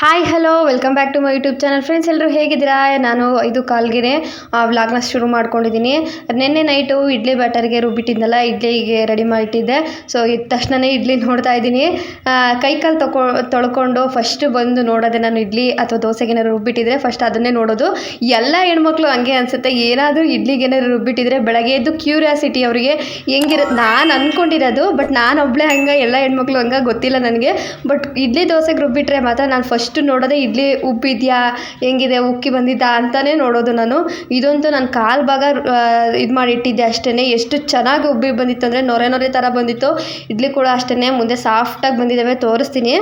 Hi hello welcome back to my YouTube channel friends ಎಲ್ಲರೂ ಹೇಗಿದ್ದೀರಾ? ನಾನು ಐದು ಕಾಲ್ಗೆ ವ್ಲಾಗ್ನ ಶುರು ಮಾಡ್ಕೊಂಡಿದ್ದೀನಿ. ನಿನ್ನೆ ನೈಟು ಇಡ್ಲಿ ಬ್ಯಾಟರ್ಗೆ ರುಬ್ಬಿಟ್ಟಿದ್ನಲ್ಲ, ಇಡ್ಲಿಗೆ ರೆಡಿ ಮಾಡಿಟ್ಟಿದ್ದೆ. ಸೊ ಇದ್ದ ತಕ್ಷಣನೇ ಇಡ್ಲಿ ನೋಡ್ತಾ ಇದ್ದೀನಿ. ಕೈ ಕಾಲು ತಕೊ, ತೊಳ್ಕೊಂಡು ಫಸ್ಟ್ ಬಂದು ನೋಡೋದೆ ನಾನು ಇಡ್ಲಿ ಅಥವಾ ದೋಸೆಗೇನಾದ್ರು ರುಬ್ಬಿಟ್ಟಿದ್ರೆ ಫಸ್ಟ್ ಅದನ್ನೇ ನೋಡೋದು. ಎಲ್ಲ ಹೆಣ್ಮಕ್ಳು ಹಂಗೆ ಅನಿಸುತ್ತೆ. ಏನಾದರೂ ಇಡ್ಲಿಗೇನಾದ್ರು ರುಬ್ಬಿಟ್ಟಿದ್ರೆ ಬೆಳಗ್ಗೆ ಎದ್ದು ಕ್ಯೂರಿಯಾಸಿಟಿ ಅವರಿಗೆ ಹೆಂಗಿರ, ನಾನು ಅಂದ್ಕೊಂಡಿರೋದು ಬಟ್ ನಾನು ಒಬ್ಬಳೇ ಹಂಗೆ, ಎಲ್ಲ ಹೆಣ್ಮಕ್ಳು ಹಂಗೆ ಗೊತ್ತಿಲ್ಲ ನನಗೆ. ಬಟ್ ಇಡ್ಲಿ ದೋಸೆಗೆ ರುಬ್ಬಿಟ್ರೆ ಮಾತ್ರ ನಾನು ಫಸ್ಟು ನೋಡೋದೇ ಇಡ್ಲಿ ಉಬ್ಬಿದೆಯಾ ಹೆಂಗಿದೆ? ಉಕ್ಕಿ ಬಂದಿದ್ದಾ ಅಂತಲೇ ನೋಡೋದು ನಾನು. ಇದಂತೂ ನಾನು ಕಾಲು ಭಾಗ ಇದು ಮಾಡಿ ಇಟ್ಟಿದ್ದೆ ಅಷ್ಟೇ ಎಷ್ಟು ಚೆನ್ನಾಗಿ ಉಬ್ಬಿ ಬಂದಿತ್ತು ಅಂದರೆ ನೊರೆ ನೊರೆ ಥರ ಬಂದಿತ್ತು. ಇಡ್ಲಿ ಕೂಡ ಅಷ್ಟೇ ಮುಂದೆ ಸಾಫ್ಟಾಗಿ ಬಂದಿದ್ದಾವೆ ತೋರಿಸ್ತೀನಿ.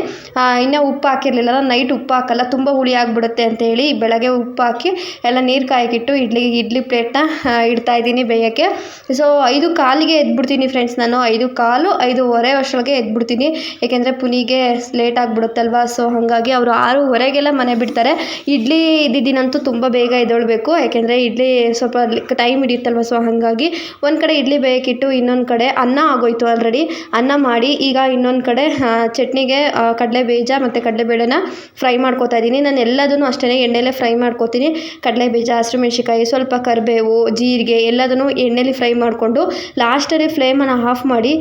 ಇನ್ನೂ ಉಪ್ಪು ಹಾಕಿರಲಿಲ್ಲ. ನೈಟ್ ಉಪ್ಪು ಹಾಕಲ್ಲ, ತುಂಬ ಹುಳಿ ಆಗಿಬಿಡುತ್ತೆ ಅಂತೇಳಿ ಬೆಳಗ್ಗೆ ಉಪ್ಪು ಹಾಕಿ ಎಲ್ಲ ನೀರು ಕಾಯಕ್ಕಿಟ್ಟು ಇಡ್ಲಿ ಇಡ್ಲಿ ಪ್ಲೇಟ್ನ ಇಡ್ತಾ ಇದ್ದೀನಿ ಬೇಯೋಕ್ಕೆ. ಸೊ ಐದು ಕಾಲಿಗೆ ಎದ್ಬಿಡ್ತೀನಿ ಫ್ರೆಂಡ್ಸ್ ನಾನು. ಐದು ಕಾಲು, ಐದೂವರೆ ಅಷ್ಟರೊಳಗೆ ಎದ್ಬಿಡ್ತೀನಿ. ಏಕೆಂದರೆ ಪುನಿಗೆ ಲೇಟ್ ಆಗಿಬಿಡುತ್ತಲ್ವ? ಸೊ ಹಾಗಾಗಿ ಅವರು ಆರೂವರೆಗೆಲ್ಲ ಮನೆ ಬಿಡ್ತಾರೆ. ಇಡ್ಲಿ ಇದ್ದಿದ್ದೀನಂತೂ ತುಂಬ ಬೇಗ ಎದ್ದೇಳಬೇಕು. ಯಾಕೆಂದರೆ ಇಡ್ಲಿ ಸ್ವಲ್ಪ ಟೈಮ್ ಹಿಡಿಯುತ್ತಲ್ವ ಸೊ ಹಾಗಾಗಿ ಒಂದು ಕಡೆ ಇಡ್ಲಿ ಬೇಯಕ್ಕಿಟ್ಟು ಇನ್ನೊಂದು ಕಡೆ ಅನ್ನ ಆಗೋಯ್ತು ಆಲ್ರೆಡಿ. ಅನ್ನ ಮಾಡಿ ಈಗ ಇನ್ನೊಂದು ಕಡೆ ಚಟ್ನಿಗೆ ಕಡಲೆ ಬೀಜ ಮತ್ತು ಕಡಲೆಬೇಳೆನ ಫ್ರೈ ಮಾಡ್ಕೋತಾ ಇದ್ದೀನಿ. ನಾನು ಎಲ್ಲದನ್ನು ಅಷ್ಟೇ ಎಣ್ಣೆಲೇ ಫ್ರೈ ಮಾಡ್ಕೋತೀನಿ. ಕಡಲೆ ಬೀಜ ಹಸಿಮೆಣ್ಸಿಕಾಯಿ ಸ್ವಲ್ಪ ಕರಿಬೇವು, ಜೀರಿಗೆ ಎಲ್ಲದನ್ನು ಎಣ್ಣೆಲಿ ಫ್ರೈ ಮಾಡಿಕೊಂಡು ಲಾಸ್ಟಲ್ಲಿ ಫ್ಲೇಮನ್ನು ಆಫ್ ಮಾಡಿ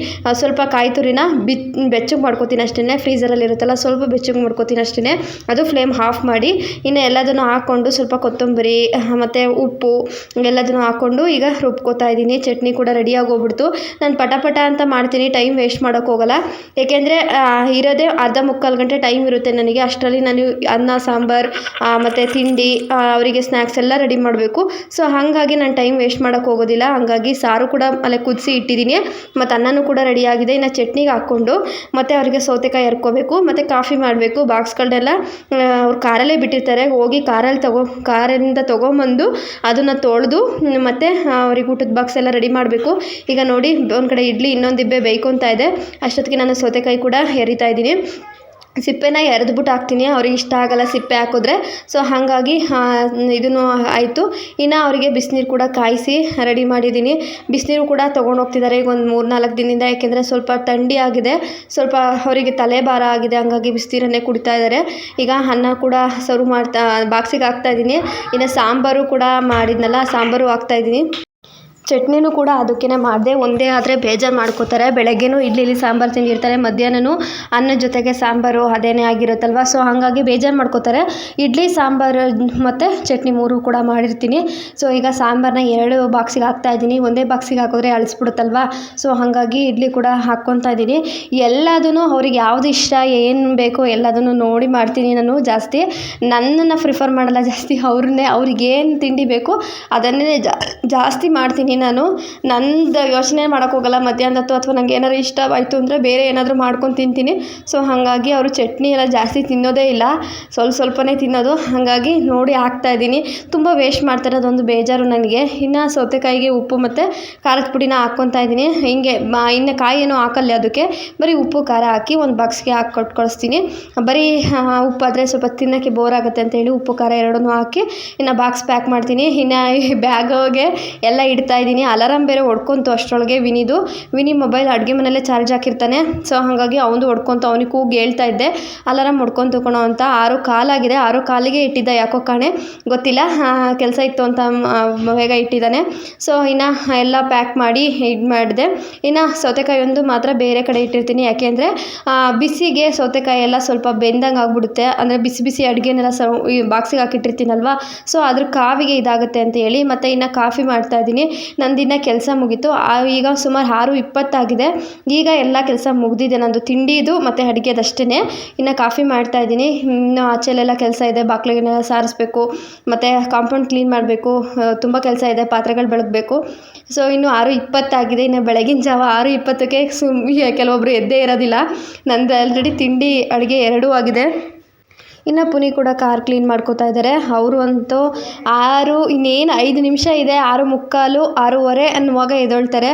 ಸ್ವಲ್ಪ ಕಾಯಿ ತುರಿನ ಬಿ ಬೆಚ್ಚಗೆ ಮಾಡ್ಕೋತೀನಿ ಅಷ್ಟೇ ಫ್ರೀಸರಲ್ಲಿ ಇರುತ್ತಲ್ಲ ಸ್ವಲ್ಪ ಬೆಚ್ಚಗೆ ಮಾಡ್ಕೋತೀನಿ ಅಷ್ಟೇ ಅದು ಫ್ಲೇಮ್ ಆಫ್ ಮಾಡಿ ಇನ್ನು ಎಲ್ಲದನ್ನು ಹಾಕ್ಕೊಂಡು ಸ್ವಲ್ಪ ಕೊತ್ತಂಬರಿ ಮತ್ತು ಉಪ್ಪು ಎಲ್ಲದನ್ನು ಹಾಕ್ಕೊಂಡು ಈಗ ರುಬ್ಕೋತಾ ಇದ್ದೀನಿ. ಚಟ್ನಿ ಕೂಡ ರೆಡಿಯಾಗಿ ಹೋಗ್ಬಿಡ್ತು ನಾನು ಪಟ ಪಟ ಅಂತ ಮಾಡ್ತೀನಿ, ಟೈಮ್ ವೇಸ್ಟ್ ಮಾಡೋಕ್ಕೋಗಲ್ಲ ಏಕೆಂದರೆ ಇರೋದೇ ಅರ್ಧ ಮುಕ್ಕಾಲು ಗಂಟೆ ಟೈಮ್ ಇರುತ್ತೆ ನನಗೆ. ಅಷ್ಟರಲ್ಲಿ ನಾನು ಅನ್ನ, ಸಾಂಬಾರು ಮತ್ತು ತಿಂಡಿ ಅವರಿಗೆ ಸ್ನ್ಯಾಕ್ಸ್ ಎಲ್ಲ ರೆಡಿ ಮಾಡಬೇಕು. ಸೊ ಹಾಗಾಗಿ ನಾನು ಟೈಮ್ ವೇಸ್ಟ್ ಮಾಡೋಕ್ಕೆ ಹೋಗೋದಿಲ್ಲ. ಹಾಗಾಗಿ ಸಾರು ಕೂಡ ಅಲ್ಲೇ ಕುದಿಸಿ ಇಟ್ಟಿದ್ದೀನಿ. ಮತ್ತು ಅನ್ನನೂ ಕೂಡ ರೆಡಿಯಾಗಿದೆ ಇನ್ನು ಚಟ್ನಿಗೆ ಹಾಕ್ಕೊಂಡು ಮತ್ತು ಅವರಿಗೆ ಸೌತೆಕಾಯಿ ಹರ್ಕೋಬೇಕು ಮತ್ತು ಕಾಫಿ ಮಾಡಬೇಕು. ಬಾಕ್ಸ್ಗಳನ್ನೆಲ್ಲ ಅವ್ರು ಕಾರಲ್ಲೇ ಬಿಟ್ಟಿರ್ತಾರೆ. ಹೋಗಿ ಕಾರಲ್ಲಿ ತಗೋ, ಕಾರಿಂದ ತೊಗೊಂಬಂದು ಅದನ್ನು ತೊಳೆದು, ಮತ್ತು ಅವ್ರಿಗೆ ಊಟದ ಬಾಕ್ಸ್ ಎಲ್ಲ ರೆಡಿ ಮಾಡಬೇಕು. ಈಗ ನೋಡಿ, ಒಂದು ಕಡೆ ಇಡ್ಲಿ, ಇನ್ನೊಂದು ದಿಬ್ಬೆ ಬೇಯ್ಕೊತಾ ಇದೆ. ಅಷ್ಟೊತ್ತಿಗೆ ನಾನು ಸೌತೆಕಾಯಿ ಕೂಡ ಎರಿತಾ ಇದ್ದೀನಿ. ಸಿಪ್ಪೆನ ಎರೆದ್ಬಿಟ್ಟು ಹಾಕ್ತೀನಿ, ಅವ್ರಿಗೆ ಇಷ್ಟ ಆಗಲ್ಲ ಸಿಪ್ಪೆ ಹಾಕಿದ್ರೆ. ಸೊ ಹಾಗಾಗಿ ಇದನ್ನು ಆಯಿತು. ಇನ್ನು ಅವರಿಗೆ ಬಿಸಿನೀರು ಕೂಡ ಕಾಯಿಸಿ ರೆಡಿ ಮಾಡಿದ್ದೀನಿ. ಬಿಸಿನೀರು ಕೂಡ ತೊಗೊಂಡು ಹೋಗ್ತಿದ್ದಾರೆ ಈಗ ಒಂದು ಮೂರು ನಾಲ್ಕು ದಿನದಿಂದ, ಯಾಕೆಂದರೆ ಸ್ವಲ್ಪ ಥಂಡಿ ಆಗಿದೆ. ಸ್ವಲ್ಪ ಅವರಿಗೆ ತಲೆ ಭಾರ ಆಗಿದೆ, ಹಾಗಾಗಿ ಬಿಸಿನೀರನ್ನೇ ಕುಡಿತಾ ಇದ್ದಾರೆ. ಈಗ ಅನ್ನ ಕೂಡ ಸರ್ವ್ ಮಾಡ್ತಾ, ಬಾಕ್ಸಿಗೆ ಹಾಕ್ತಾಯಿದ್ದೀನಿ ಇನ್ನು ಸಾಂಬಾರು ಕೂಡ ಮಾಡಿದ್ನಲ್ಲ, ಸಾಂಬಾರು ಹಾಕ್ತಾಯಿದ್ದೀನಿ ಚಟ್ನಿನೂ ಕೂಡ ಅದಕ್ಕೇ ಮಾಡಿದೆ. ಒಂದೇ ಆದರೆ ಬೇಜಾರು ಮಾಡ್ಕೋತಾರೆ. ಬೆಳಗ್ಗೆನೂ ಇಲ್ಲಿ ಸಾಂಬಾರು ತಿಂದಿರ್ತಾರೆ. ಮಧ್ಯಾಹ್ನನೂ ಅನ್ನದ ಜೊತೆಗೆ ಸಾಂಬಾರು ಅದೇನೇ ಆಗಿರುತ್ತಲ್ವ? ಸೊ ಹಾಗಾಗಿ ಬೇಜಾರು ಮಾಡ್ಕೋತಾರೆ. ಇಡ್ಲಿ, ಸಾಂಬಾರು ಮತ್ತು ಚಟ್ನಿ ಮೂರು ಕೂಡ ಮಾಡಿರ್ತೀನಿ. ಸೊ ಈಗ ಸಾಂಬಾರನ್ನ ಎರಡು ಬಾಕ್ಸಿಗೆ ಹಾಕ್ತಾ ಇದ್ದೀನಿ. ಒಂದೇ ಬಾಕ್ಸಿಗೆ ಹಾಕಿದ್ರೆ ಅಳಿಸ್ಬಿಡುತ್ತಲ್ವ? ಸೊ ಹಾಗಾಗಿ ಇಡ್ಲಿ ಕೂಡ ಹಾಕ್ಕೊತಾ ಇದ್ದೀನಿ. ಎಲ್ಲದೂ ಅವ್ರಿಗೆ ಯಾವ್ದು ಇಷ್ಟ, ಏನು ಬೇಕೋ ಎಲ್ಲದನ್ನು ನೋಡಿ ಮಾಡ್ತೀನಿ ನಾನು ಜಾಸ್ತಿ. ನನ್ನನ್ನು ಪ್ರಿಫರ್ ಮಾಡಲ್ಲ ಜಾಸ್ತಿ. ಅವ್ರನ್ನೇ ಅವ್ರಿಗೇನು ತಿಂಡಿ ಬೇಕು ಅದನ್ನೇ ಜಾಸ್ತಿ ಮಾಡ್ತೀನಿ. ನಾನು ನಂದು ಯೋಚನೆ ಮಾಡೋಕ್ಕೆ ಹೋಗಲ್ಲ, ಮಧ್ಯಾಹ್ನದ ಹೊತ್ತು ಅಥವಾ ನಂಗೆ ಏನಾದ್ರು ಇಷ್ಟವಾಯಿತು ಅಂದರೆ ಬೇರೆ ಏನಾದರೂ ಮಾಡ್ಕೊಂಡು ತಿಂತೀನಿ. ಸೊ ಹಾಗಾಗಿ ಅವರು ಚಟ್ನಿ ಎಲ್ಲ ಜಾಸ್ತಿ ತಿನ್ನೋದೇ ಇಲ್ಲ. ಸ್ವಲ್ಪ ಸ್ವಲ್ಪನೇ ತಿನ್ನೋದು. ಹಾಗಾಗಿ ನೋಡಿ ಹಾಕ್ತಾ ಇದ್ದೀನಿ. ತುಂಬ ವೇಸ್ಟ್ ಮಾಡ್ತಾರೆ ಅದೊಂದು ಬೇಜಾರು ನನಗೆ. ಇನ್ನು ಸೌತೆಕಾಯಿಗೆ ಉಪ್ಪು ಮತ್ತು ಖಾರದ ಪುಡಿನ ಹಾಕ್ಕೊತಾ ಇದ್ದೀನಿ. ಹಿಂಗೆ ಇನ್ನು ಕಾಯಿ ಏನೂ ಹಾಕಲ್ಲ ಅದಕ್ಕೆ. ಬರೀ ಉಪ್ಪು, ಖಾರ ಹಾಕಿ ಒಂದು ಬಾಕ್ಸ್ಗೆ ಹಾಕಿ ಕೊಟ್ಟು ಕಳಿಸ್ತೀನಿ ಬರೀ ಉಪ್ಪಾದರೆ ಸ್ವಲ್ಪ ತಿನ್ನೋಕ್ಕೆ ಬೋರ್ ಆಗುತ್ತೆ ಅಂತೇಳಿ ಉಪ್ಪು, ಖಾರ ಎರಡನ್ನೂ ಹಾಕಿ ಇನ್ನು ಬಾಕ್ಸ್ ಪ್ಯಾಕ್ ಮಾಡ್ತೀನಿ. ಇನ್ನು ಬ್ಯಾಗೋಗೆ ಎಲ್ಲ ಇಡ್ತಾ ಇದ್ದೀನಿ. ಅಲಾರಾಮ್ ಬೇರೆ ಹೊಡ್ಕೊಂತು ಅಷ್ಟರೊಳಗೆ ವಿನಿದು. ವಿನಿ ಮೊಬೈಲ್ ಅಡುಗೆ ಮನೆಯಲ್ಲೇ ಚಾರ್ಜ್ ಹಾಕಿರ್ತಾನೆ. ಸೊ, ಹಾಗಾಗಿ ಅವನು ಹೊಡ್ಕೊಂತು, ಅವನಿಗೆ ಕೂಗಿ ಹೇಳ್ತಾ ಇದ್ದೆ. ಅಲಾರಾಮ್ ಹೊಡ್ಕೊಂತು ಕಣೋ ಅಂತ. ಆರು ಕಾಲಾಗಿದೆ. ಆರು ಕಾಲಿಗೆ ಇಟ್ಟಿದ್ದ ಯಾಕೋ ಕಾಣೆ. ಗೊತ್ತಿಲ್ಲ. ಕೆಲಸ ಇತ್ತು ಅಂತ ಬೇಗ ಇಟ್ಟಿದ್ದಾನೆ. ಸೊ, ಇನ್ನು ಎಲ್ಲ ಪ್ಯಾಕ್ ಮಾಡಿ ಇದು ಮಾಡಿದೆ. ಇನ್ನು ಸೌತೆಕಾಯಿ ಒಂದು ಮಾತ್ರ ಬೇರೆ ಕಡೆ ಇಟ್ಟಿರ್ತೀನಿ. ಯಾಕೆಂದರೆ ಬಿಸಿಗೆ ಸೌತೆಕಾಯಿ ಎಲ್ಲ ಸ್ವಲ್ಪ ಬೆಂದಂಗೆ ಆಗ್ಬಿಡುತ್ತೆ. ಅಂದರೆ ಬಿಸಿ ಬಿಸಿ ಅಡುಗೆನೆಲ್ಲ ಸ ಬಾಕ್ಸಿಗೆ ಹಾಕಿಟ್ಟಿರ್ತೀನಲ್ವ. ಸೊ, ಅದ್ರ ಕಾವಿಗೆ ಇದಾಗುತ್ತೆ ಅಂತ ಹೇಳಿ ಮತ್ತು ಇನ್ನು ಕಾಫಿ ಮಾಡ್ತಾ ಇದ್ದೀನಿ. ನಂದಿನ ಕೆಲಸ ಮುಗೀತು. ಈಗ ಸುಮಾರು ಆರು ಇಪ್ಪತ್ತಾಗಿದೆ. ಈಗ ಎಲ್ಲ ಕೆಲಸ ಮುಗಿದಿದೆ. ನಂದು ತಿಂಡಿದು ಮತ್ತು ಅಡುಗೆದಷ್ಟೇ ಇನ್ನು ಕಾಫಿ ಮಾಡ್ತಾ ಇದ್ದೀನಿ. ಇನ್ನು ಆಚೆಲೆಲ್ಲ ಕೆಲಸ ಇದೆ. ಬಾಗಿಲಿಗೆಲ್ಲ ಸಾರಿಸ್ಬೇಕು. ಮತ್ತು ಕಾಂಪೌಂಡ್ ಕ್ಲೀನ್ ಮಾಡಬೇಕು. ತುಂಬ ಕೆಲಸ ಇದೆ. ಪಾತ್ರೆಗಳು ಬೆಳಗಬೇಕು. ಸೊ ಇನ್ನು ಆರು ಇಪ್ಪತ್ತಾಗಿದೆ. ಇನ್ನು ಬೆಳಗಿನ ಜಾವ ಆರು ಇಪ್ಪತ್ತಕ್ಕೆ ಸುಮ್ ಕೆಲವೊಬ್ಬರು ಎದ್ದೇ ಇರೋದಿಲ್ಲ. ನಂದು ಆಲ್ರೆಡಿ ತಿಂಡಿ, ಅಡುಗೆ ಎರಡೂ ಆಗಿದೆ. ಇನ್ನು ಪುನಿ ಕೂಡ ಕಾರ್ ಕ್ಲೀನ್ ಮಾಡ್ಕೋತಾ ಇದ್ದಾರೆ ಅವರು ಅಂತೂ ಆರು, ಇನ್ನೇನು ಐದು ನಿಮಿಷ ಇದೆ, ಆರು ಮುಕ್ಕಾಲು, ಆರೂವರೆ ಅನ್ನುವಾಗ ಎದ್ದೇಳ್ತಾರೆ.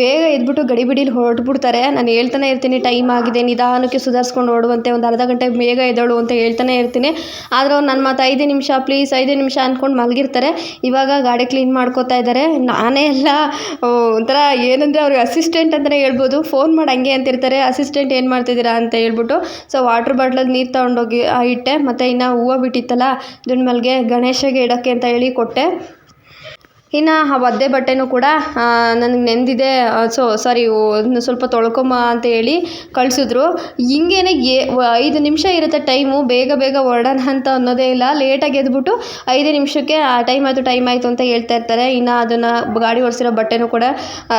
ಬೇಗ ಎದ್ಬಿಟ್ಟು ಗಡಿಬಿಡಿಲಿ ಹೊರಟ್ಬಿಡ್ತಾರೆ. ನಾನು ಹೇಳ್ತಾನೆ ಇರ್ತೀನಿ, ಟೈಮ್ ಆಗಿದೆ, ನಿಧಾನಕ್ಕೆ ಸುಧಾರಿಸ್ಕೊಂಡು ಓಡುವಂತೆ, ಒಂದು ಅರ್ಧ ಗಂಟೆ ಬೇಗ ಎದ್ದೇಳು ಅಂತ ಹೇಳ್ತಾನೆ ಇರ್ತೀನಿ. ಆದರೆ ಅವ್ರು ನನ್ನ ಮಾತು ಐದು ನಿಮಿಷ, ಪ್ಲೀಸ್ ಐದು ನಿಮಿಷ ಅಂದ್ಕೊಂಡು ಮಲಗಿರ್ತಾರೆ. ಇವಾಗ ಗಾಡಿ ಕ್ಲೀನ್ ಮಾಡ್ಕೋತಾ ಇದ್ದಾರೆ ನಾನೇ ಎಲ್ಲ ಒಂಥರ ಏನಂದರೆ ಅವ್ರಿಗೆ ಅಸಿಸ್ಟೆಂಟ್ ಅಂತಲೇ ಹೇಳ್ಬೋದು. ಫೋನ್ ಮಾಡಿ ಹಂಗೆ ಅಂತಿರ್ತಾರೆ. ಅಸಿಸ್ಟೆಂಟ್ ಏನು ಮಾಡ್ತಿದ್ದೀರಾ ಅಂತ ಹೇಳ್ಬಿಟ್ಟು ಸೊ ವಾಟ್ರ್ ಬಾಟ್ಲಲ್ಲಿ ನೀರು ತೊಗೊಂಡೋಗಿ ಇಟ್ಟೆ ಇಟ್ಟೆ ಮತ್ತು ಇನ್ನು ಹೂವು ಬಿಟ್ಟಿತ್ತಲ್ಲ ದುಂಡ್ಮಲ್ಗೆ ಗಣೇಶಗೆ ಇಡೋಕ್ಕೆ ಅಂತ ಹೇಳಿ ಕೊಟ್ಟೆ. ಇನ್ನು ಆ ಒದ್ದೆ ಬಟ್ಟೆನೂ ಕೂಡ ನನಗೆ ನೆಂದಿದೆ ಸೊ ಸಾರಿ ಸ್ವಲ್ಪ ತೊಳ್ಕೊಂಬ ಅಂತ ಹೇಳಿ ಕಳಿಸಿದ್ರು. ಹಿಂಗೇನೆ ಏ ಐದು ನಿಮಿಷ ಇರುತ್ತೆ ಟೈಮು, ಬೇಗ ಬೇಗ ಹೊರಡೋಣ ಅಂತ ಅನ್ನೋದೇ ಇಲ್ಲ. ಲೇಟಾಗಿ ಎದ್ಬಿಟ್ಟು ಐದೇ ನಿಮಿಷಕ್ಕೆ, ಆ, ಟೈಮ್ ಆಯಿತು ಟೈಮ್ ಆಯಿತು ಅಂತ ಹೇಳ್ತಾ ಇರ್ತಾರೆ. ಇನ್ನು ಅದನ್ನು ಗಾಡಿ ಒರೆಸಿರೋ ಬಟ್ಟೆನೂ ಕೂಡ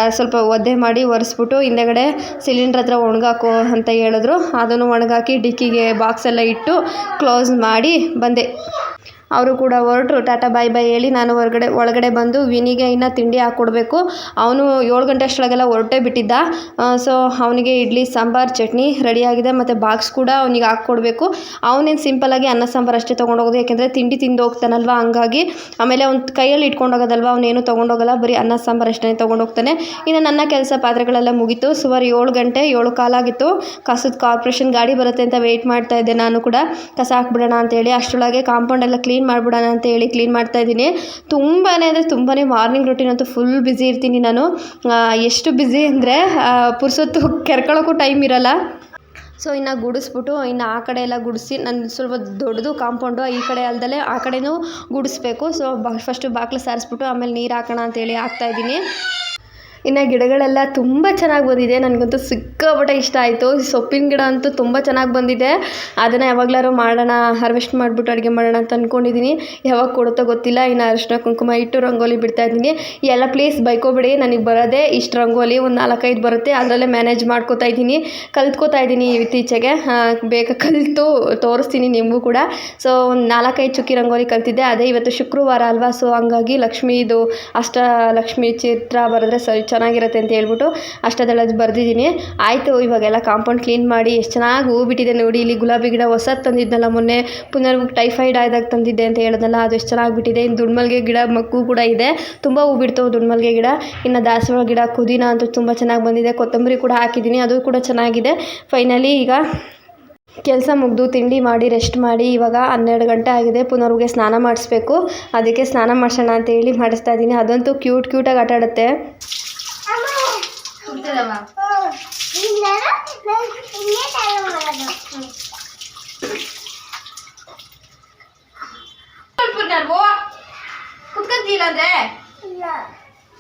ಸ್ವಲ್ಪ ಒದ್ದೆ ಮಾಡಿ ಒರೆಸ್ಬಿಟ್ಟು ಹಿಂದೆಗಡೆ ಸಿಲಿಂಡ್ರ್ ಹತ್ರ ಒಣಗಾಕೋ ಅಂತ ಹೇಳಿದ್ರು. ಅದನ್ನು ಒಣಗಾಕಿ ಡಿಕ್ಕಿಗೆ ಬಾಕ್ಸೆಲ್ಲ ಇಟ್ಟು ಕ್ಲೋಸ್ ಮಾಡಿ ಬಂದೆ. ಅವರು ಕೂಡ ಹೊರಟ್ರು. ಟಾಟಾ ಬಾಯ್ ಬಾಯ್ ಹೇಳಿ ನಾನು ಹೊರಗಡೆ, ಒಳಗಡೆ ಬಂದು ವಿನಿಗೆ ಇನ್ನು ತಿಂಡಿ ಹಾಕ್ಕೊಡ್ಬೇಕು ಅವನು ಏಳು ಗಂಟೆ ಅಷ್ಟರೊಳಗೆಲ್ಲ ಹೊರಟೇ ಬಿಟ್ಟಿದ್ದ. ಸೊ ಅವನಿಗೆ ಇಡ್ಲಿ, ಸಾಂಬಾರು, ಚಟ್ನಿ ರೆಡಿಯಾಗಿದೆ ಮತ್ತು ಬಾಕ್ಸ್ ಕೂಡ ಅವನಿಗೆ ಹಾಕ್ಕೊಡ್ಬೇಕು ಅವನೇನು ಸಿಂಪಲ್ಲಾಗಿ ಅನ್ನ, ಸಾಂಬಾರು ಅಷ್ಟೇ ತೊಗೊಂಡೋಗೋದು, ಯಾಕೆಂದರೆ ತಿಂಡಿ ತಿಂದು ಹೋಗ್ತಾನಲ್ವ ಹಂಗಾಗಿ. ಆಮೇಲೆ ಅವ್ನ ಕೈಯಲ್ಲಿ ಇಟ್ಕೊಂಡು ಹೋಗೋದಲ್ವ ಅವನೇನು ತೊಗೊಂಡೋಗಲ್ಲ, ಬರೀ ಅನ್ನ, ಸಾಂಬಾರು ಅಷ್ಟೇ ತೊಗೊಂಡೋಗ್ತಾನೆ. ಇನ್ನು ನನ್ನ ಕೆಲಸ ಪಾತ್ರೆಗಳೆಲ್ಲ ಮುಗೀತು. ಸುಮಾರು ಏಳು ಗಂಟೆ, ಏಳು ಕಾಲಾಗಿತ್ತು ಕಸದ ಕಾರ್ಪೊರೇಷನ್ ಗಾಡಿ ಬರುತ್ತೆ ಅಂತ ವೆಯ್ಟ್ ಮಾಡ್ತಾ ಇದ್ದೆ ನಾನು ಕೂಡ. ಕಸ ಹಾಕ್ಬಿಡೋಣ ಅಂತೇಳಿ ಅಷ್ಟರೊಳಗೆ ಕಾಂಪೌಂಡ್ ಎಲ್ಲ ಕ್ಲೀನ್ ಮಾಡಿಬಿಡೋಣ ಅಂತ ಹೇಳಿ ಕ್ಲೀನ್ ಮಾಡ್ತಾ ಇದ್ದೀನಿ. ತುಂಬಾ ಅಂದರೆ ತುಂಬಾ ಮಾರ್ನಿಂಗ್ ರೊಟೀನ್ ಅಂತೂ ಫುಲ್ ಬ್ಯುಸಿ ಇರ್ತೀನಿ ನಾನು. ಎಷ್ಟು ಬ್ಯುಸಿ ಅಂದರೆ ಪುರ್ಸೊತ್ತು ಕೆರ್ಕೊಳ್ಳೋಕ್ಕೂ ಟೈಮ್ ಇರಲ್ಲ. ಸೊ ಇನ್ನು ಗುಡಿಸ್ಬಿಟ್ಟು, ಇನ್ನು ಆ ಕಡೆ ಎಲ್ಲ ಗುಡಿಸಿ ನನ್ನ ಸ್ವಲ್ಪ ದೊಡ್ಡದು ಕಾಂಪೌಂಡು ಈ ಕಡೆ ಅಲ್ದಲೆ ಆ ಕಡೆನೂ ಗುಡಿಸ್ಬೇಕು. ಸೊ ಬ ಫಸ್ಟು ಬಾಗಿಲು ಸಾರಿಸ್ಬಿಟ್ಟು ಆಮೇಲೆ ನೀರು ಹಾಕೋಣ ಅಂತೇಳಿ ಹಾಕ್ತಾಯಿದ್ದೀನಿ ಇನ್ನು ಗಿಡಗಳೆಲ್ಲ ತುಂಬ ಚೆನ್ನಾಗಿ ಬಂದಿದೆ. ನನಗಂತೂ ಸಿಕ್ಕಾಪಟ್ಟೆ ಇಷ್ಟ ಆಯಿತು. ಸೊಪ್ಪಿನ ಗಿಡ ಅಂತೂ ತುಂಬ ಚೆನ್ನಾಗಿ ಬಂದಿದೆ. ಅದನ್ನು ಯಾವಾಗಲಾರು ಮಾಡೋಣ ಹಾರ್ವೆಸ್ಟ್ ಮಾಡಿಬಿಟ್ಟು ಅಡುಗೆ ಮಾಡೋಣ ಅಂತ ಅಂದ್ಕೊಂಡಿದ್ದೀನಿ ಯಾವಾಗ ಕೊಡುತ್ತೋ ಗೊತ್ತಿಲ್ಲ. ಇನ್ನು ಅರಿಶಿನ ಕುಂಕುಮ ಇಟ್ಟು ರಂಗೋಲಿ ಬಿಡ್ತಾ ಇದ್ದೀನಿ. ಎಲ್ಲ ಪ್ಲೇಸ್ ಬೈಕೋಬೇಡಿ. ನನಗೆ ಬರೋದೇ ಇಷ್ಟು ರಂಗೋಲಿ. ಒಂದು ನಾಲ್ಕೈದು ಬರುತ್ತೆ. ಅದರಲ್ಲೇ ಮ್ಯಾನೇಜ್ ಮಾಡ್ಕೋತಾ ಇದ್ದೀನಿ. ಕಲ್ತ್ಕೋತಾ ಇದ್ದೀನಿ ಇತ್ತೀಚೆಗೆ. ಬೇಗ ಕಲಿತು ತೋರಿಸ್ತೀನಿ ನಿಮಗೂ ಕೂಡ. ಸೊ ಒಂದು ನಾಲ್ಕೈದು ಚುಕ್ಕಿ ರಂಗೋಲಿ ಕಲ್ತಿದ್ದೆ. ಅದೇ ಇವತ್ತು ಶುಕ್ರವಾರ ಅಲ್ವಾ? ಸೊ ಹಂಗಾಗಿ ಲಕ್ಷ್ಮೀದು ಅಷ್ಟ ಲಕ್ಷ್ಮಿ ಚಿತ್ರ ಬರೆದ್ರೆ ಸರಿ ಚೆನ್ನಾಗಿರುತ್ತೆ ಅಂತ ಹೇಳ್ಬಿಟ್ಟು ಅಷ್ಟದಳದು ಬರೆದಿದ್ದೀನಿ. ಆಯಿತು, ಇವಾಗೆಲ್ಲ ಕಾಂಪೌಂಡ್ ಕ್ಲೀನ್ ಮಾಡಿ ಎಷ್ಟು ಚೆನ್ನಾಗಿ ಹೂ ಬಿಟ್ಟಿದೆ ನೋಡಿ. ಇಲ್ಲಿ ಗುಲಾಬಿ ಗಿಡ ಹೊಸದು ತಂದಿದ್ನಲ್ಲ ಮೊನ್ನೆ. ಪುನರ್ ಟೈಫೈಡ್ ಆದಾಗ ತಂದಿದ್ದೆ ಅಂತ ಹೇಳಿದ್ನಲ್ಲ, ಅದು ಎಷ್ಟು ಚೆನ್ನಾಗಿ ಬಿಟ್ಟಿದೆ. ಇನ್ನು ದುಡ್ಮಲ್ಗೆ ಗಿಡ ಮಕ್ಕು ಕೂಡ ಇದೆ. ತುಂಬ ಹೂ ಬಿಡ್ತವೆ ದುಡ್ಮಲ್ಗೆ ಗಿಡ. ಇನ್ನು ದಾಸವಾಳ ಗಿಡ ಕುದಿನ ಅಂತೂ ತುಂಬ ಚೆನ್ನಾಗಿ ಬಂದಿದೆ. ಕೊತ್ತಂಬರಿ ಕೂಡ ಹಾಕಿದ್ದೀನಿ, ಅದು ಕೂಡ ಚೆನ್ನಾಗಿದೆ. ಫೈನಲಿ ಈಗ ಕೆಲಸ ಮುಗಿದು ತಿಂಡಿ ಮಾಡಿ, ರೆಸ್ಟ್ ಮಾಡಿ, ಇವಾಗ ಹನ್ನೆರಡು ಗಂಟೆ ಆಗಿದೆ. ಪುನರ್ಗೆ ಸ್ನಾನ ಮಾಡಿಸ್ಬೇಕು. ಅದಕ್ಕೆ ಸ್ನಾನ ಮಾಡಿಸೋಣ ಅಂತ ಹೇಳಿ ಮಾಡಿಸ್ತಾ ಇದ್ದೀನಿ. ಅದಂತೂ ಕ್ಯೂಟ್ ಕ್ಯೂಟಾಗಿ ಆಟ ಆಡುತ್ತೆ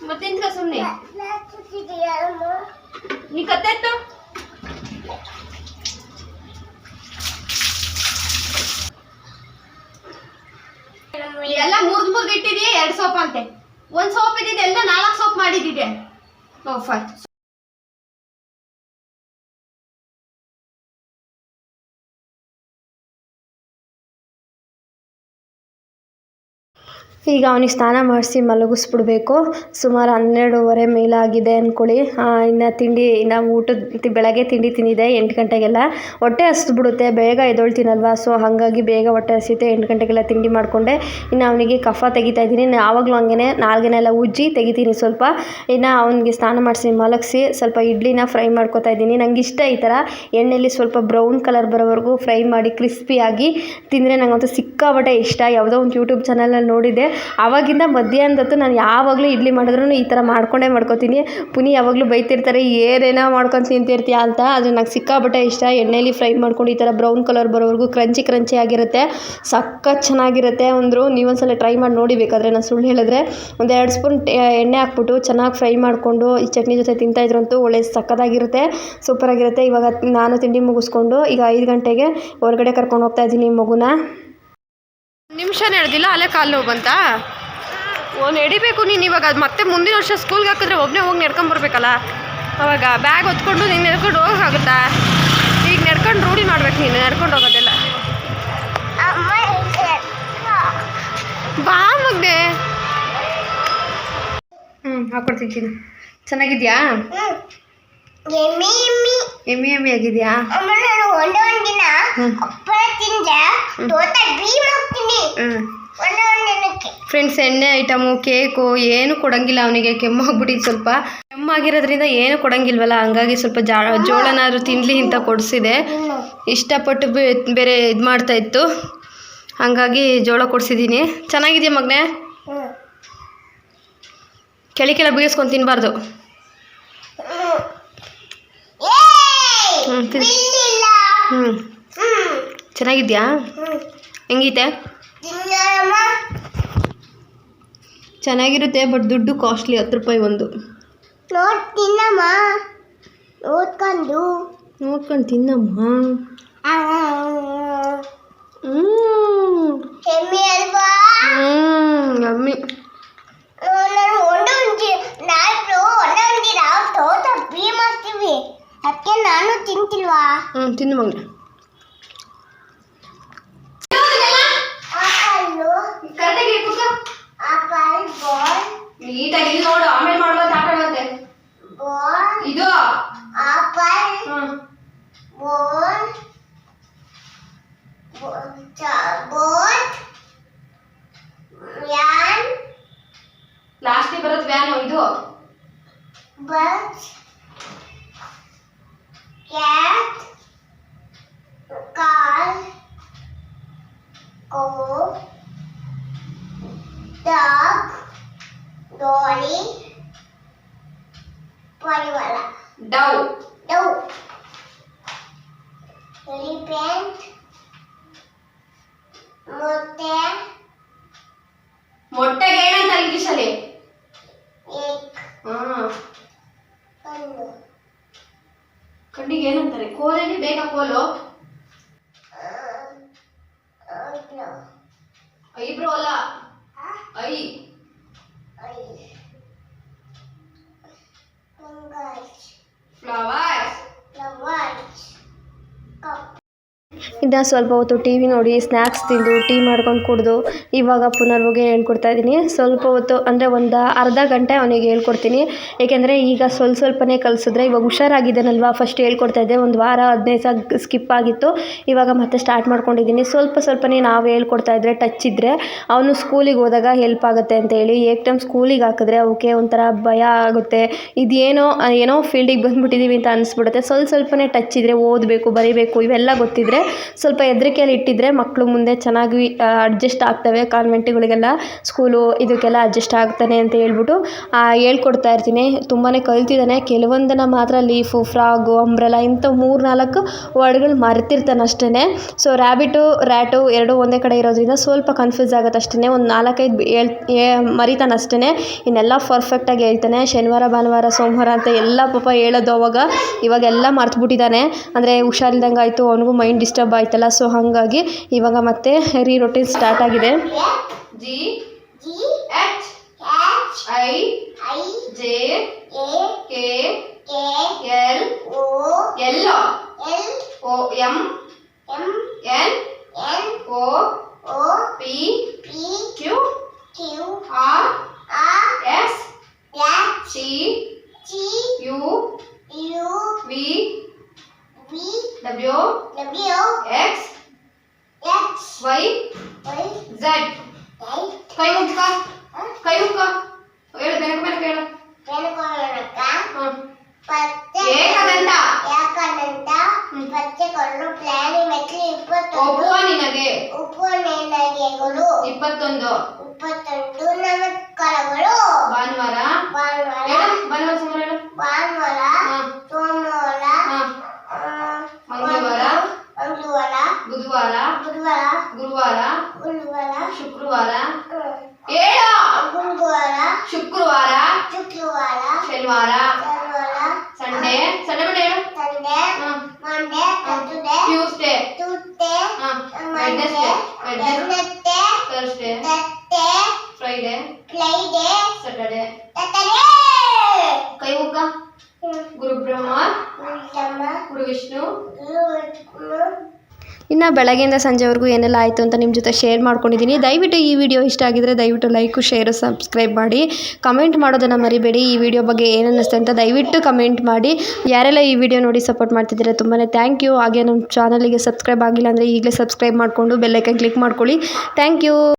ಮತ್ತೆ ನಿಂತ್ಕ ಸುಮ್ಮನೆ ನೀ ಕತ್ತೆತ್ತು? ಎಲ್ಲ ಮುರ್ದ್ ಮುರ್ದ್ ಇಟ್ಟಿದೀಯ ಎರಡು ಸೋಪ್ ಅಂತೆ. ಒಂದ್ ಸೋಪ್ ಇದ್ದಿದೆ ಎಲ್ಲ ನಾಲ್ಕು ಸೋಪ್ ಮಾಡಿದ್ದಿದೆ. ಓ ಫೈನ್ ಈಗ ಅವನಿಗೆ ಸ್ನಾನ ಮಾಡಿಸಿ ಮಲಗಿಸ್ಬಿಡ್ಬೇಕು. ಸುಮಾರು ಹನ್ನೆರಡೂವರೆ ಮೇಲಾಗಿದೆ ಅಂದ್ಕೊಳ್ಳಿ. ಇನ್ನು ತಿಂಡಿ, ಇನ್ನು ಊಟದ ಬೆಳಗ್ಗೆ ತಿಂಡಿ ತಿಂದಿದೆ, ಎಂಟು ಗಂಟೆಗೆಲ್ಲ. ಹೊಟ್ಟೆ ಹಸ್ದು ಬಿಡುತ್ತೆ ಬೇಗ ಎದ್ದೊಳ್ತೀನಲ್ವ? ಸೊ, ಹಾಗಾಗಿ ಬೇಗ ಹೊಟ್ಟೆ ಹಸಿತೆ ಎಂಟು ಗಂಟೆಗೆಲ್ಲ ತಿಂಡಿ ಮಾಡಿಕೊಂಡೆ. ಇನ್ನು ಅವನಿಗೆ ಕಫ ತೆಗಿತಾ ಇದ್ದೀನಿ. ಯಾವಾಗಲೂ ಹಂಗೆ ನಾಲ್ಗೆನೆಲ್ಲ ಉಜ್ಜಿ ತೆಗಿತೀನಿ ಸ್ವಲ್ಪ. ಇನ್ನು ಅವನಿಗೆ ಸ್ನಾನ ಮಾಡಿಸಿ ಮಲಗಿಸಿ ಸ್ವಲ್ಪ ಇಡ್ಲಿನ ಫ್ರೈ ಮಾಡ್ಕೊತಾ ಇದ್ದೀನಿ. ನನಗೆ ಇಷ್ಟ ಈ ಥರ ಎಣ್ಣೆಯಲ್ಲಿ ಸ್ವಲ್ಪ ಬ್ರೌನ್ ಕಲರ್ ಬರೋವರೆಗೂ ಫ್ರೈ ಮಾಡಿ ಕ್ರಿಸ್ಪಿಯಾಗಿ ತಿಂದರೆ ನನಗಂತೂ ಸಿಕ್ಕಾಪಟ್ಟೆ ಇಷ್ಟ. ಯಾವುದೋ ಒಂದು ಯೂಟ್ಯೂಬ್ ಚಾನಲಲ್ಲಿ ನೋಡಿದ್ದೆ. ಆವಾಗಿಂದ ಮಧ್ಯಾಹ್ನದೊತ್ತು ನಾನು ಯಾವಾಗಲೂ ಇಡ್ಲಿ ಮಾಡಿದ್ರೂ ಈ ಥರ ಮಾಡ್ಕೊಂಡೇ ಮಾಡ್ಕೊತೀನಿ. ಪುನಿ ಯಾವಾಗಲೂ ಬೈತಿರ್ತಾರೆ, ಏನೇನೋ ಮಾಡ್ಕೊಂಡು ತಿಂತಿರ್ತೀಯ ಅಂತ, ಆದರೆ ನಂಗೆ ಸಿಕ್ಕಾಪಟ್ಟೆ ಇಷ್ಟ. ಎಣ್ಣೆಲಿ ಫ್ರೈ ಮಾಡ್ಕೊಂಡು ಈ ಥರ ಬ್ರೌನ್ ಕಲರ್ ಬರೋವರೆಗೂ ಕ್ರಂಚಿ ಕ್ರಂಚಿ ಆಗಿರುತ್ತೆ. ಸಖತ್ ಚೆನ್ನಾಗಿರುತ್ತೆ ಅಂದರು ನೀವೊಂದ್ಸಲ ಟ್ರೈ ಮಾಡಿ ನೋಡಿ ಬೇಕಾದರೆ ನಾನು ಸುಳ್ಳು ಹೇಳಿದ್ರೆ. ಒಂದು ಎರಡು ಸ್ಪೂನ್ ಎಣ್ಣೆ ಹಾಕ್ಬಿಟ್ಟು ಚೆನ್ನಾಗಿ ಫ್ರೈ ಮಾಡಿಕೊಂಡು ಈ ಚಟ್ನಿ ಜೊತೆ ತಿಂತಾಯಿದ್ರಂತೂ ಒಳ್ಳೆ ಸಖತ್ತಾಗಿರುತ್ತೆ ಸೂಪರಾಗಿರುತ್ತೆ ಇವಾಗ ನಾನು ತಿಂಡಿ ಮುಗಿಸ್ಕೊಂಡು ಈಗ ಐದು ಗಂಟೆಗೆ ಹೊರಗಡೆ ಕರ್ಕೊಂಡು ಹೋಗ್ತಾ ಇದ್ದೀನಿ ಮಗುನ. ನಿಮಿಷ ನಡೆದಿಲ್ಲ, ಅಲ್ಲೇ ಕಾಲು ನೋವು ಬಂತಾ? ನಡಿಬೇಕು ನೀನು ಇವಾಗ. ಅದು ಮತ್ತೆ ಮುಂದಿನ ವರ್ಷ ಸ್ಕೂಲ್ಗೆ ಹಾಕಿದ್ರೆ ಒಬ್ಬನೇ ಹೋಗಿ ನಡ್ಕೊಂಬರ್ಬೇಕಲ್ಲ ಅವಾಗ ಬ್ಯಾಗ್ ಹೊತ್ಕೊಂಡು ನೀನು ನಡ್ಕೊಂಡು ಹೋಗೋಕ್ಕಾಗುತ್ತಾ ಈಗ ನಡ್ಕೊಂಡು ರೂಢಿ ಮಾಡ್ಬೇಕು ನೀನು, ನಡ್ಕೊಂಡು ಹೋಗೋದೆಲ್ಲ. ಬಾ ಮಗ್ದೆ ಹ್ಞೂ ಹಾಕೊಡ್ತೀನಿ ಚೆನ್ನಾಗಿದ್ಯಾ? ಎಮ್ಮಿ ಎಮ್ಮಿ ಆಗಿದ್ಯಾ? ಆಮೇಲೆ ನಾನು ಒಂದೇ ಹ್ಮ್. ತಿಂದೆ. ಹೋಗ್ತೀನಿ ಹ್ಞೂ ಒಂದೇ ಒಂದಿನಕ್ಕೆ ಫ್ರೆಂಡ್ಸ್ ಎಣ್ಣೆ ಐಟಮು ಕೇಕು ಏನು ಕೊಡಂಗಿಲ್ಲ ಅವನಿಗೆ. ಕೆಮ್ಮಾಗ್ಬಿಟ್ಟಿದ್ದು ಸ್ವಲ್ಪ. ಕೆಮ್ಮಾಗಿರೋದ್ರಿಂದ ಏನು ಕೊಡಂಗಿಲ್ವಲ್ಲ? ಹಂಗಾಗಿ ಸ್ವಲ್ಪ ಜಾ ಜೋಳನಾದ್ರು ತಿನ್ನಲಿ ಅಂತ ಕೊಡಿಸಿದೆ. ಇಷ್ಟಪಟ್ಟು ಬೇ- ಬೇರೆ ಇದು ಮಾಡ್ತಾ ಇತ್ತು. ಹಂಗಾಗಿ ಜೋಳ ಕೊಡಿಸಿದ್ದೀನಿ ಚೆನ್ನಾಗಿದೆಯಾ ಮಗನೇ? ಕೆಳಿ ಕೆಳ ಕೆಳ ಬೀಳಿಸ್ಕೊಂಡು ತಿನ್ನಬಾರ್ದು ಏಯ್ ಹ್ಞೂ ಚೆನ್ನಾಗಿದ್ಯಾ? ಹೆಂಗೈತೆ? ಚೆನ್ನಾಗಿರುತ್ತೆ ಬಟ್ ದುಡ್ಡು ಕಾಸ್ಟ್ಲಿ ಹತ್ತು ರೂಪಾಯಿ ಒಂದು. ನೋಡ್ ತಿನ್ನಮ್ಮ. ಓದ್ಕೊಂಡು ನೋಡ್ಕೊಂಡು ತಿನ್ನಮ್ಮ ಉಂಟಿ ನಾಲ್ಕು ಹೊಂಡ ಉಂಟಿರ ತೋಟ ಬೀ ಮಾಡ್ತೀವಿ. ಅದಕ್ಕೆ ನಾನು ತಿಂತಿಲ್ವಾ? ಹ್ಞೂ ತಿನ್ನು ಮಗ ಆಕಲ್ಲು ಆಕಲ್ ಬಾಲ್. ನೀಟಾಗಿ ನೋಡು ಆಮೇಲೆ ಮಾಡುವಂತ ಆಟ ಆಡುವಂತೆ ಬಾಲ್. ಇದು. Apple. Hmm. Ball. Boat van. ಲಾಸ್ಟಿಗೆ ಬರೋದು ವ್ಯಾನು ಇದು. ಬಸ್. ಕಣ್ಣಿಗೆ ಏನಂತಾರೆ? ಕೋಲಿಗೆ ಬೇಗ ಕೋಲು ಐಬ್ರೋ ಅಲ್ಲ ಐ ಫ್ಲವರ್ಸ್ ಇನ್ನು ಸ್ವಲ್ಪ ಹೊತ್ತು ಟಿ ವಿ ನೋಡಿ ಸ್ನ್ಯಾಕ್ಸ್ ತಿಂದು ಟೀ ಮಾಡ್ಕೊಂಡು ಕುಡಿದು ಇವಾಗ ಪುನರ್ವಗೆ ಹೇಳ್ಕೊಡ್ತಾ ಇದ್ದೀನಿ. ಸ್ವಲ್ಪ ಹೊತ್ತು ಅಂದರೆ ಒಂದು ಅರ್ಧ ಗಂಟೆ ಅವನಿಗೆ ಹೇಳ್ಕೊಡ್ತೀನಿ. ಏಕೆಂದರೆ ಈಗ ಸ್ವಲ್ಪ ಸ್ವಲ್ಪನೇ ಕಲಿಸಿದ್ರೆ ಇವಾಗ ಹುಷಾರಾಗಿದ್ದಾನಲ್ವಾ? ಫಸ್ಟ್ ಹೇಳ್ಕೊಡ್ತಾ ಇದ್ದೆ. ಒಂದು ವಾರ ಹದಿನೈದು ಸಾ ಸ್ಕಿಪ್ ಆಗಿತ್ತು. ಇವಾಗ ಮತ್ತೆ ಸ್ಟಾರ್ಟ್ ಮಾಡ್ಕೊಂಡಿದ್ದೀನಿ. ಸ್ವಲ್ಪ ಸ್ವಲ್ಪನೇ ನಾವು ಹೇಳ್ಕೊಡ್ತಾ ಇದ್ದರೆ ಟಚ್ ಇದ್ದರೆ ಅವನು ಸ್ಕೂಲಿಗೆ ಹೋದಾಗ ಹೆಲ್ಪ್ ಆಗುತ್ತೆ ಅಂತ ಹೇಳಿ ಏಕ್ ಟೈಮ್ ಸ್ಕೂಲಿಗೆ ಹಾಕಿದ್ರೆ ಅವಕ್ಕೆ ಒಂಥರ ಭಯ ಆಗುತ್ತೆ. ಇದೇನೋ, ಏನೋ ಫೀಲ್ಡಿಗೆ ಬಂದುಬಿಟ್ಟಿದ್ದೀವಿ ಅಂತ ಅನಿಸ್ಬಿಡುತ್ತೆ. ಸ್ವಲ್ಪ ಸ್ವಲ್ಪನೇ ಟಚ್ ಇದ್ದರೆ ಓದಬೇಕು, ಬರೀಬೇಕು, ಇವೆಲ್ಲ ಗೊತ್ತಿದ್ದರೆ ಸ್ವಲ್ಪ ಹೆದರಿಕೆಯಲ್ಲಿ ಇಟ್ಟಿದ್ರೆ ಮಕ್ಕಳು ಮುಂದೆ ಚೆನ್ನಾಗಿ ಅಡ್ಜಸ್ಟ್ ಆಗ್ತವೆ. ಕಾನ್ವೆಂಟ್ಗಳಿಗೆಲ್ಲ ಸ್ಕೂಲು ಇದಕ್ಕೆಲ್ಲ ಅಡ್ಜಸ್ಟ್ ಆಗ್ತಾನೆ ಅಂತ ಹೇಳ್ಬಿಟ್ಟು ಹೇಳ್ಕೊಡ್ತಾ ಇರ್ತೀನಿ. ತುಂಬಾ ಕಲ್ತಿದ್ದಾನೆ. ಕೆಲವೊಂದನ್ನು ಮಾತ್ರ ಲೀಫು ಫ್ರಾಗು ಅಂಬ್ರೆಲ ಇಂಥ ಮೂರು ನಾಲ್ಕು ವರ್ಡ್ಗಳು ಮರೆತಿರ್ತಾನೆ ಅಷ್ಟೇ ಸೊ ರ್ಯಾಬಿಟು ರ್ಯಾಟು ಎರಡು ಒಂದೇ ಕಡೆ ಇರೋದ್ರಿಂದ ಸ್ವಲ್ಪ ಕನ್ಫ್ಯೂಸ್ ಆಗುತ್ತೆ ಅಷ್ಟೇ ಒಂದು ನಾಲ್ಕೈದು ಹೇಳ್ ಮರಿತಾನೆ ಅಷ್ಟೇ ಇನ್ನೆಲ್ಲ ಪರ್ಫೆಕ್ಟಾಗಿ ಹೇಳ್ತಾನೆ. ಶನಿವಾರ, ಭಾನುವಾರ, ಸೋಮವಾರ ಅಂತ ಎಲ್ಲ ಪಾಪ ಹೇಳೋದು ಅವಾಗ, ಇವಾಗೆಲ್ಲ ಮರ್ತುಬಿಟ್ಟಿದ್ದಾನೆ. ಅಂದರೆ ಹುಷಾರಿಲ್ದಂಗೆ ಆಯಿತು ಅವನಿಗೂ ಮೈಂಡ್ ಡಿಸ್ಟರ್ಬ್ ಆಯ್ತಲ್ಲ. ಸೊ ಹಾಗಾಗಿ ಇವಾಗ ಮತ್ತೆ ರೀ ರೊಟೀನ್ ಸ್ಟಾರ್ಟ್ ಆಗಿದೆ. G H I J K L L O M N O P Q R S T U V W X Y Z ಕೈ ಮುಕ್ಕ ಕೈ ಮುಕ್ಕ ಹೇಳು ಬೆನಕ ಬೆನಕ ಹೇಳು ಹ್ಮ್. ಏಕದಂತ ಯಾಕಂತ ಪಚ್ಚೆಗಳು ಪ್ಲಾನಿ ಮೆಟ್ಲಿ ಇಪ್ಪತ್ತೊಂದು ಒಪ್ಪುವ ನಿನಗೆ ಉಪನೆನಗೆಗಳು ಇಪ್ಪತ್ತೊಂದು ಇಪ್ಪತ್ತೊಂದು ನಮಸ್ಕಾರಗಳು ಭಾನುವಾರ ಭಾನುವಾರ ಹೇಳು ಭಾನುವಾರ ಸೋಮವಾರ ಹೇಳು ಭಾನುವಾರ ಹಾ ಸೋಮವಾರ ಹಾ ಆ, ಮಂಗಳವಾರ ಮಂಗಳವಾರ ಬುಧವಾರ ಬುಧವಾರ ಗುರುವಾರ ಗುರುವಾರ ಶುಕ್ರವಾರ ಹ್ಮ್. ಹೇಳು ಗುರುವಾರ ಶುಕ್ರವಾರ ಶುಕ್ರವಾರ ಶನಿವಾರ ಶನಿವಾರ ಸಂಡೇ ಸಂಡೇ ಬಿಟ್ಟು ಹೇಳು Sunday hmm. Monday Tuesday Tuesday Tuesday ಹಾ Monday Wednesday Wednesday Wednesday Thursday ತಟ್ಟೆ ಫ್ರೈಡೇ ಕೈ ಗುರು ಬ್ರಹ್ಮ ಗುರು ವಿಷ್ಣು. ಗುರು ಇನ್ನು ಬೆಳಗ್ಗೆಯಿಂದ ಸಂಜೆವರೆಗೂ ಏನೆಲ್ಲ ಆಯಿತು ಅಂತ ನಿಮ್ಮ ಜೊತೆ ಶೇರ್ ಮಾಡ್ಕೊಂಡಿದ್ದೀನಿ ದಯವಿಟ್ಟು ಈ ವಿಡಿಯೋ ಇಷ್ಟ ಆಗಿದ್ರೆ ದಯವಿಟ್ಟು ಲೈಕು ಶೇರು ಸಬ್ಸ್ಕ್ರೈಬ್ ಮಾಡಿ. ಕಮೆಂಟ್ ಮಾಡೋದನ್ನು ಮರಿಬೇಡಿ. ಈ ವಿಡಿಯೋ ಬಗ್ಗೆ ಏನು ಅನ್ನಿಸ್ತೆ ಅಂತ ದಯವಿಟ್ಟು ಕಮೆಂಟ್ ಮಾಡಿ. ಯಾರೆಲ್ಲ ಈ ವಿಡಿಯೋ ನೋಡಿ ಸಪೋರ್ಟ್ ಮಾಡ್ತಿದ್ದೀರಾ ತುಂಬಾ ಥ್ಯಾಂಕ್ ಯು ಹಾಗೆ ನಮ್ಮ ಚಾನಲಿಗೆ ಸಬ್ಸ್ಕ್ರೈಬ್ ಆಗಿಲ್ಲ ಅಂದರೆ ಈಗಲೇ ಸಬ್ಸ್ಕ್ರೈಬ್ ಮಾಡಿಕೊಂಡು ಬೆಲ್ಲೈಕನ್ ಕ್ಲಿಕ್ ಮಾಡ್ಕೊಳ್ಳಿ. Thank you